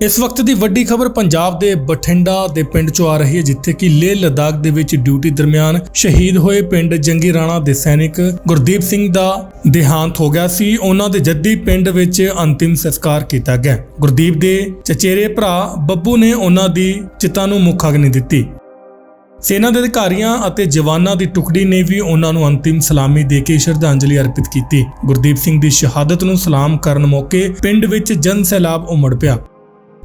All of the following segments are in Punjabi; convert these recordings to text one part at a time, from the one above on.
ਇਸ ਵਕਤ ਦੀ ਵੱਡੀ ਖਬਰ ਪੰਜਾਬ ਦੇ ਬਠਿੰਡਾ ਦੇ ਪਿੰਡ ਚੋਂ ਆ ਰਹੀ ਹੈ, ਜਿੱਥੇ ਕਿ ਲੇਹ ਲਦਾਖ ਦੇ ਵਿੱਚ ਡਿਊਟੀ ਦਰਮਿਆਨ ਸ਼ਹੀਦ ਹੋਏ ਪਿੰਡ ਜੰਗੀ ਰਾਣਾ ਦੇ ਸੈਨਿਕ ਗੁਰਦੀਪ ਸਿੰਘ ਦਾ ਦੇਹਾਂਤ ਹੋ ਗਿਆ ਸੀ। ਉਹਨਾਂ ਦੇ ਜੱਦੀ ਪਿੰਡ ਵਿੱਚ ਅੰਤਿਮ ਸੰਸਕਾਰ ਕੀਤਾ ਗਿਆ। ਗੁਰਦੀਪ ਦੇ ਚਚੇਰੇ ਭਰਾ ਬੱਬੂ ਨੇ ਉਹਨਾਂ ਦੀ ਚਿਤਾ ਨੂੰ ਮੁੱਖ ਅਗਨੀ ਦਿੱਤੀ। ਸੈਨਾ ਦੇ ਅਧਿਕਾਰੀਆਂ ਅਤੇ ਜਵਾਨਾਂ ਦੀ ਟੁਕੜੀ ਨੇ ਵੀ ਉਹਨਾਂ ਨੂੰ ਅੰਤਿਮ ਸਲਾਮੀ ਦੇ ਕੇ ਸ਼ਰਧਾਂਜਲੀ ਅਰਪਿਤ ਕੀਤੀ। ਗੁਰਦੀਪ ਸਿੰਘ ਦੀ ਸ਼ਹਾਦਤ ਨੂੰ ਸਲਾਮ ਕਰਨ ਮੌਕੇ ਪਿੰਡ ਵਿੱਚ ਜਨ ਸੈਲਾਬ ਉਮੜ ਪਿਆ।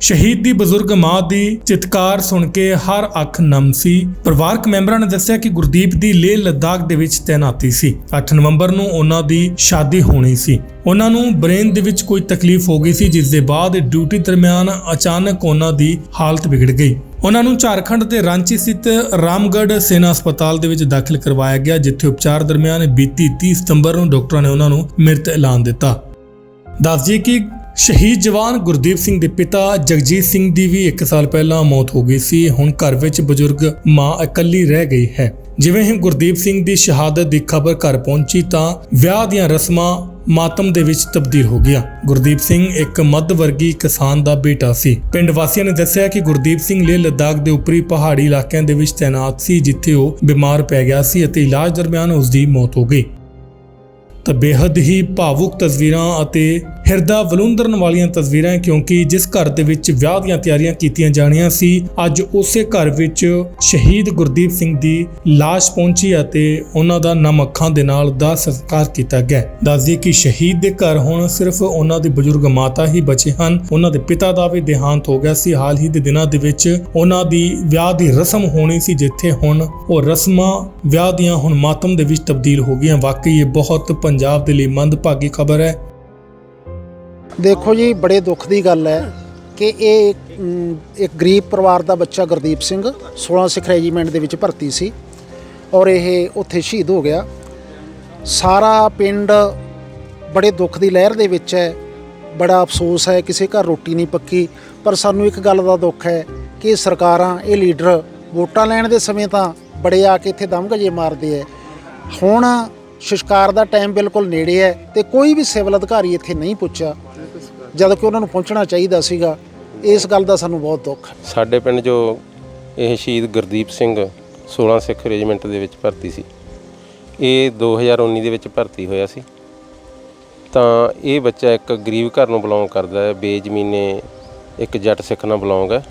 ਸ਼ਹੀਦ ਦੀ ਬਜ਼ੁਰਗ ਮਾਂ ਦੀ ਚਿਤਕਾਰ ਸੁਣ ਕੇ ਹਰ ਅੱਖ ਨਮ ਸੀ। ਪਰਿਵਾਰਕ ਮੈਂਬਰਾਂ ਨੇ ਦੱਸਿਆ ਕਿ ਗੁਰਦੀਪ ਦੀ ਲੇਹ ਲਦਾਖ ਦੇ ਵਿੱਚ ਤੈਨਾਤੀ ਸੀ। 8 ਨਵੰਬਰ ਨੂੰ ਉਹਨਾਂ ਦੀ ਸ਼ਾਦੀ ਹੋਣੀ ਸੀ। ਉਹਨਾਂ ਨੂੰ ਬ੍ਰੇਨ ਦੇ ਵਿੱਚ ਕੋਈ ਤਕਲੀਫ ਹੋ ਗਈ ਸੀ, ਜਿਸ ਦੇ ਬਾਅਦ ਡਿਊਟੀ ਦਰਮਿਆਨ ਅਚਾਨਕ ਉਹਨਾਂ ਦੀ ਹਾਲਤ ਵਿਗੜ ਗਈ। ਉਹਨਾਂ ਨੂੰ ਝਾਰਖੰਡ ਦੇ ਰਾਂਚੀ ਸਥਿਤ ਰਾਮਗੜ੍ਹ ਸੈਨਾ ਹਸਪਤਾਲ ਦੇ ਵਿੱਚ ਦਾਖਲ ਕਰਵਾਇਆ ਗਿਆ, ਜਿੱਥੇ ਉਪਚਾਰ ਦਰਮਿਆਨ ਬੀਤੀ 30 ਸਤੰਬਰ ਨੂੰ ਡਾਕਟਰਾਂ ਨੇ ਉਹਨਾਂ ਨੂੰ ਮ੍ਰਿਤ ਐਲਾਨ ਦਿੱਤਾ। ਦੱਸ ਦਈਏ ਕਿ ਸ਼ਹੀਦ ਜਵਾਨ ਗੁਰਦੀਪ ਸਿੰਘ ਦੇ ਪਿਤਾ ਜਗਜੀਤ ਸਿੰਘ ਦੀ ਵੀ 1 ਸਾਲ ਪਹਿਲਾਂ ਮੌਤ ਹੋ ਗਈ ਸੀ। ਹੁਣ ਘਰ ਵਿੱਚ ਬਜ਼ੁਰਗ ਮਾਂ ਇਕੱਲੀ ਰਹਿ ਗਈ ਹੈ। ਜਿਵੇਂ ਹੀ ਗੁਰਦੀਪ ਸਿੰਘ ਦੀ ਸ਼ਹਾਦਤ ਦੀ ਖਬਰ ਘਰ ਪਹੁੰਚੀ ਤਾਂ ਵਿਆਹ ਦੀਆਂ ਰਸਮਾਂ ਮਾਤਮ ਦੇ ਵਿੱਚ ਤਬਦੀਲ ਹੋ ਗਿਆ ਗੁਰਦੀਪ ਸਿੰਘ ਇੱਕ ਮੱਧ ਵਰਗੀ ਕਿਸਾਨ ਦਾ ਬੇਟਾ ਸੀ। ਪਿੰਡ ਵਾਸੀਆਂ ਨੇ ਦੱਸਿਆ ਕਿ ਗੁਰਦੀਪ ਸਿੰਘ ਲੇਹ ਲਦਾਖ ਦੇ ਉੱਪਰੀ ਪਹਾੜੀ ਇਲਾਕਿਆਂ ਦੇ ਵਿੱਚ ਤਾਇਨਾਤ ਸੀ, ਜਿੱਥੇ ਉਹ ਬਿਮਾਰ ਪੈ ਗਿਆ ਸੀ ਅਤੇ ਇਲਾਜ ਦਰਮਿਆਨ ਉਸ ਦੀ ਮੌਤ ਹੋ ਗਈ। ਤਾਂ ਬੇहद ਹੀ ਭਾਵੁਕ ਤਸਵੀਰਾਂ ਅਤੇ ਹਿਰਦਾ ਵਲੂੰਦਰਨ ਵਾਲੀਆਂ ਤਸਵੀਰਾਂ, ਕਿਉਂਕਿ ਜਿਸ ਘਰ ਦੇ ਵਿੱਚ ਵਿਆਹ ਦੀਆਂ ਤਿਆਰੀਆਂ ਕੀਤੀਆਂ ਜਾਣੀਆਂ ਸੀ, ਅੱਜ ਉਸੇ ਘਰ ਵਿੱਚ ਸ਼ਹੀਦ ਗੁਰਦੀਪ ਸਿੰਘ ਦੀ ਲਾਸ਼ ਪਹੁੰਚੀ ਅਤੇ ਉਹਨਾਂ ਦਾ ਨਮ ਅੱਖਾਂ ਦੇ ਨਾਲ ਦਾ ਸੰਸਕਾਰ ਕੀਤਾ ਗਿਆ। ਦੱਸਦੀ ਕਿ ਸ਼ਹੀਦ ਦੇ ਘਰ ਹੁਣ ਸਿਰਫ ਉਹਨਾਂ ਦੀ ਬਜ਼ੁਰਗ ਮਾਤਾ ਹੀ ਬਚੇ ਹਨ। ਉਹਨਾਂ ਦੇ ਪਿਤਾ ਦਾ ਵੀ ਦੇਹਾਂਤ ਹੋ ਗਿਆ ਸੀ। ਹਾਲ ਹੀ ਦੇ ਦਿਨਾਂ ਦੇ ਵਿੱਚ ਉਹਨਾਂ ਦੀ ਵਿਆਹ ਦੀ ਰਸਮ ਹੋਣੀ ਸੀ, ਜਿੱਥੇ ਹੁਣ ਉਹ ਰਸਮਾਂ ਵਿਆਹ ਦੀਆਂ ਹੁਣ ਮਾਤਮ ਦੇ ਵਿੱਚ ਤਬਦੀਲ ਹੋ ਗਈਆਂ। ਵਾਕਈ ਇਹ ਬਹੁਤ ਪੰਜਾਬ ਦੇ ਲਈ ਮੰਦਭਾਗੀ ਖਬਰ ਹੈ। ਦੇਖੋ ਜੀ, ਬੜੇ ਦੁੱਖ ਦੀ ਗੱਲ ਹੈ ਕਿ ਇਹ ਇੱਕ ਗਰੀਬ ਪਰਿਵਾਰ ਦਾ ਬੱਚਾ ਗੁਰਦੀਪ ਸਿੰਘ 16 ਸਿੱਖ ਰੈਜੀਮੈਂਟ ਦੇ ਵਿੱਚ ਭਰਤੀ ਸੀ ਔਰ ਇਹ ਉੱਥੇ ਸ਼ਹੀਦ ਹੋ ਗਿਆ। ਸਾਰਾ ਪਿੰਡ ਬੜੇ ਦੁੱਖ ਦੀ ਲਹਿਰ ਦੇ ਵਿੱਚ ਹੈ, ਬੜਾ ਅਫਸੋਸ ਹੈ, ਕਿਸੇ ਘਰ ਰੋਟੀ ਨਹੀਂ ਪੱਕੀ, ਪਰ ਸਾਨੂੰ ਇੱਕ ਗੱਲ ਦਾ ਦੁੱਖ ਹੈ ਕਿ ਸਰਕਾਰਾਂ, ਇਹ ਲੀਡਰ ਵੋਟਾਂ ਲੈਣ ਦੇ ਸਮੇਂ ਤਾਂ ਬੜੇ ਆ ਕੇ ਇੱਥੇ ਦਮਗਜੇ ਮਾਰਦੇ ਹੈ। ਹੁਣ ਸ਼ੁਸ਼ਕਾਰ ਦਾ ਟਾਈਮ ਬਿਲਕੁਲ ਨੇੜੇ ਹੈ ਤੇ ਕੋਈ ਵੀ ਸਿਵਲ ਅਧਿਕਾਰੀ ਇੱਥੇ ਨਹੀਂ ਪੁੱਛਿਆ ਜਦ ਕਿ ਉਹਨਾਂ ਨੂੰ ਪਹੁੰਚਣਾ ਚਾਹੀਦਾ ਸੀਗਾ, ਇਸ ਗੱਲ ਦਾ ਸਾਨੂੰ ਬਹੁਤ ਦੁੱਖ ਹੈ। ਸਾਡੇ ਪਿੰਡ ਜੋ ਇਹ ਸ਼ਹੀਦ ਗੁਰਦੀਪ ਸਿੰਘ 16 ਸਿੱਖ ਰੈਜੀਮੈਂਟ ਦੇ ਵਿੱਚ ਭਰਤੀ ਸੀ, ਇਹ 2019 ਦੇ ਵਿੱਚ ਭਰਤੀ ਹੋਇਆ ਸੀ। ਤਾਂ ਇਹ ਬੱਚਾ ਇੱਕ ਗਰੀਬ ਘਰ ਨੂੰ ਬਿਲੋਂਗ ਕਰਦਾ ਹੈ, ਬੇਜ਼ਮੀਨੇ ਇੱਕ ਜੱਟ ਸਿੱਖ ਨਾਲ ਬਿਲੋਂਗ ਹੈ।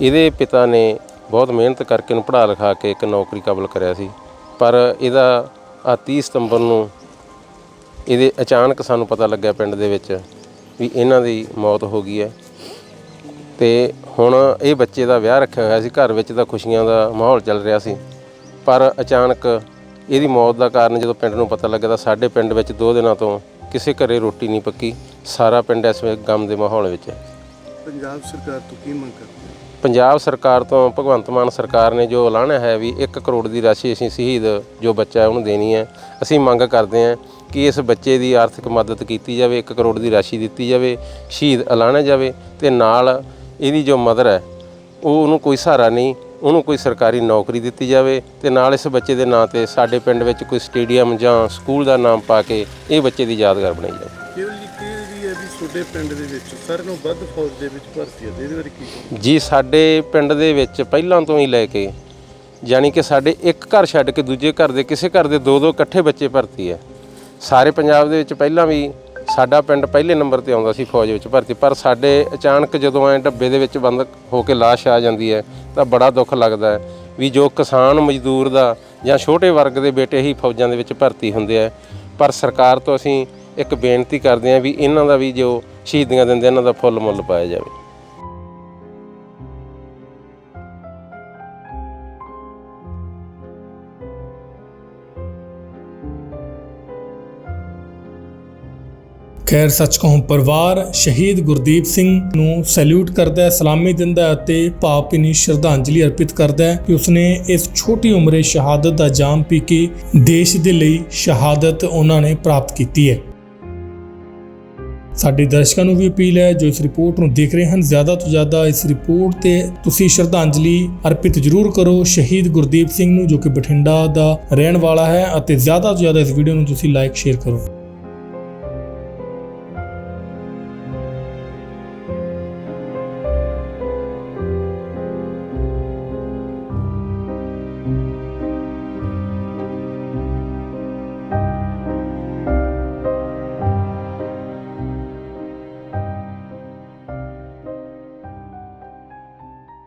ਇਹਦੇ ਪਿਤਾ ਨੇ ਬਹੁਤ ਮਿਹਨਤ ਕਰਕੇ ਇਹਨੂੰ ਪੜ੍ਹਾ ਲਿਖਾ ਕੇ ਇੱਕ ਨੌਕਰੀ ਕਾਬਲ ਕਰਿਆ ਸੀ, ਪਰ ਇਹਦਾ ਆ 30 ਸਤੰਬਰ ਨੂੰ ਇਹਦੇ ਅਚਾਨਕ ਸਾਨੂੰ ਪਤਾ ਲੱਗਿਆ ਪਿੰਡ ਦੇ ਵਿੱਚ ਵੀ ਇਹਨਾਂ ਦੀ ਮੌਤ ਹੋ ਗਈ ਹੈ। ਤੇ ਹੁਣ ਇਹ ਬੱਚੇ ਦਾ ਵਿਆਹ ਰੱਖਿਆ ਹੋਇਆ ਸੀ। ਘਰ ਵਿੱਚ ਤਾਂ ਖੁਸ਼ੀਆਂ ਦਾ ਮਾਹੌਲ ਚੱਲ ਰਿਹਾ ਸੀ। ਪਰ ਅਚਾਨਕ ਇਹਦੀ ਮੌਤ ਦਾ ਕਾਰਨ ਜਦੋਂ ਪਿੰਡ ਨੂੰ ਪਤਾ ਲੱਗਾ ਤਾਂ ਸਾਡੇ ਪਿੰਡ ਵਿੱਚ ਦੋ ਦਿਨਾਂ ਤੋਂ ਕਿਸੇ ਘਰੇ ਰੋਟੀ ਨਹੀਂ ਪੱਕੀ। ਸਾਰਾ ਪਿੰਡ ਇਸ ਵੇਲੇ ਗਮ ਦੇ ਮਾਹੌਲ ਵਿੱਚ ਹੈ। ਪੰਜਾਬ ਸਰਕਾਰ ਤੋਂ ਕੀ ਮੰਗ ਕਰਦੇ ਹੋ? ਪੰਜਾਬ ਸਰਕਾਰ ਤੋਂ ਭਗਵੰਤ ਮਾਨ ਸਰਕਾਰ ਨੇ ਜੋ ਐਲਾਨਿਆ ਹੈ ਵੀ 1 ਕਰੋੜ ਦੀ ਰਾਸ਼ੀ ਅਸੀਂ ਸ਼ਹੀਦ ਜੋ ਬੱਚਾ ਹੈ ਉਹਨੂੰ ਦੇਣੀ ਹੈ। ਅਸੀਂ ਮੰਗ ਕਰਦੇ ਹਾਂ ਕਿ ਇਸ ਬੱਚੇ ਦੀ ਆਰਥਿਕ ਮਦਦ ਕੀਤੀ ਜਾਵੇ 1 ਕਰੋੜ ਦੀ ਰਾਸ਼ੀ ਦਿੱਤੀ ਜਾਵੇ ਸ਼ਹੀਦ ਐਲਾਨਿਆ ਜਾਵੇ ਤੇ ਨਾਲ ਇਹਦੀ ਜੋ ਮਦਰ ਹੈ ਉਹ ਉਹਨੂੰ ਕੋਈ ਸਹਾਰਾ ਨਹੀਂ ਉਹਨੂੰ ਕੋਈ ਸਰਕਾਰੀ ਨੌਕਰੀ ਦਿੱਤੀ ਜਾਵੇ ਤੇ ਨਾਲ ਇਸ ਬੱਚੇ ਦੇ ਨਾਂ ਤੇ ਸਾਡੇ ਪਿੰਡ ਵਿੱਚ ਕੋਈ ਸਟੇਡੀਅਮ ਜਾਂ ਸਕੂਲ ਦਾ ਨਾਮ ਪਾ ਕੇ ਇਹ ਬੱਚੇ ਦੀ ਯਾਦਗਾਰ ਬਣਾਈ ਜਾਵੇ। ਕੇਵਲ ਜੀ? ਕੀ ਵੀ ਹੈ ਵੀ ਤੁਹਾਡੇ ਪਿੰਡ ਦੇ ਵਿੱਚ ਸਾਰਿਆਂ ਨੂੰ ਵੱਧ ਫੌਜ ਦੇ ਵਿੱਚ ਭਰਤੀ ਹੈ ਤੇ ਇਹਦੇ ਬਾਰੇ ਕੀ ਕਹੋਗੇ? ਜੀ ਸਾਡੇ ਪਿੰਡ ਦੇ ਵਿੱਚ ਪਹਿਲਾਂ ਤੋਂ ਹੀ ਲੈ ਕੇ ਯਾਨੀ ਕਿ ਸਾਡੇ ਇੱਕ ਘਰ ਛੱਡ ਕੇ ਦੂਜੇ ਘਰ ਦੇ ਕਿਸੇ ਘਰ ਦੇ ਦੋ ਦੋ ਇਕੱਠੇ ਬੱਚੇ ਭਰਤੀ ਹੈ। ਸਾਰੇ ਪੰਜਾਬ ਦੇ ਵਿੱਚ ਪਹਿਲਾਂ ਵੀ ਸਾਡਾ ਪਿੰਡ ਪਹਿਲੇ ਨੰਬਰ ਤੇ ਆਉਂਦਾ ਸੀ ਫੌਜ ਵਿੱਚ ਭਰਤੀ, ਪਰ ਸਾਡੇ ਅਚਾਨਕ ਜਦੋਂ ਐ ਡੱਬੇ ਦੇ ਵਿੱਚ ਬੰਦ ਹੋ ਕੇ ਲਾਸ਼ ਆ ਜਾਂਦੀ ਹੈ, ਤਾਂ ਬੜਾ ਦੁੱਖ ਲੱਗਦਾ ਹੈ ਵੀ ਜੋ ਕਿਸਾਨ ਮਜ਼ਦੂਰ ਦਾ ਜਾਂ ਛੋਟੇ ਵਰਗ ਦੇ ਬੇਟੇ ਹੀ ਫੌਜਾਂ ਦੇ ਵਿੱਚ ਭਰਤੀ ਹੁੰਦੇ ਆ, ਪਰ ਸਰਕਾਰ ਤੋਂ ਅਸੀਂ ਇੱਕ ਬੇਨਤੀ ਕਰਦੇ ਹਾਂ ਵੀ ਇਹਨਾਂ ਦਾ ਵੀ ਜੋ ਸ਼ਹੀਦੀਆਂ ਦਿੰਦੇ ਇਹਨਾਂ ਦਾ ਫੁੱਲ ਮੁੱਲ ਪਾਇਆ ਜਾਵੇ। ਖੈਰ, ਸੱਚ ਕਹੂੰ, ਪਰਿਵਾਰ ਸ਼ਹੀਦ ਗੁਰਦੀਪ ਸਿੰਘ ਨੂੰ ਸੈਲੂਟ ਕਰਦਾ ਹੈ, ਸਲਾਮੀ ਦਿੰਦਾ ਹੈ ਅਤੇ ਭਾਵਭਿੰਨੀ ਸ਼ਰਧਾਂਜਲੀ ਅਰਪਿਤ ਕਰਦਾ ਹੈ। ਕਿ ਉਸਨੇ ਇਸ ਛੋਟੀ ਉਮਰੇ ਸ਼ਹਾਦਤ ਦਾ ਜਾਮ ਪੀ ਕੇ ਦੇਸ਼ ਦੇ ਲਈ ਸ਼ਹਾਦਤ ਉਹਨਾਂ ਨੇ ਪ੍ਰਾਪਤ ਕੀਤੀ ਹੈ। ਸਾਡੇ ਦਰਸ਼ਕਾਂ ਨੂੰ ਵੀ ਅਪੀਲ ਹੈ, ਜੋ ਇਸ ਰਿਪੋਰਟ ਨੂੰ ਦੇਖ ਰਹੇ ਹਨ, ਜ਼ਿਆਦਾ ਤੋਂ ਜ਼ਿਆਦਾ ਇਸ ਰਿਪੋਰਟ ਤੇ ਤੁਸੀਂ ਸ਼ਰਧਾਂਜਲੀ ਅਰਪਿਤ ਜ਼ਰੂਰ ਕਰੋ। ਸ਼ਹੀਦ ਗੁਰਦੀਪ ਸਿੰਘ ਨੂੰ, ਜੋ ਕਿ ਬਠਿੰਡਾ ਦਾ ਰਹਿਣ ਵਾਲਾ ਹੈ ਅਤੇ ਜ਼ਿਆਦਾ ਤੋਂ ਜ਼ਿਆਦਾ ਇਸ ਵੀਡੀਓ ਨੂੰ ਤੁਸੀਂ ਲਾਈਕ ਸ਼ੇਅਰ ਕਰੋ।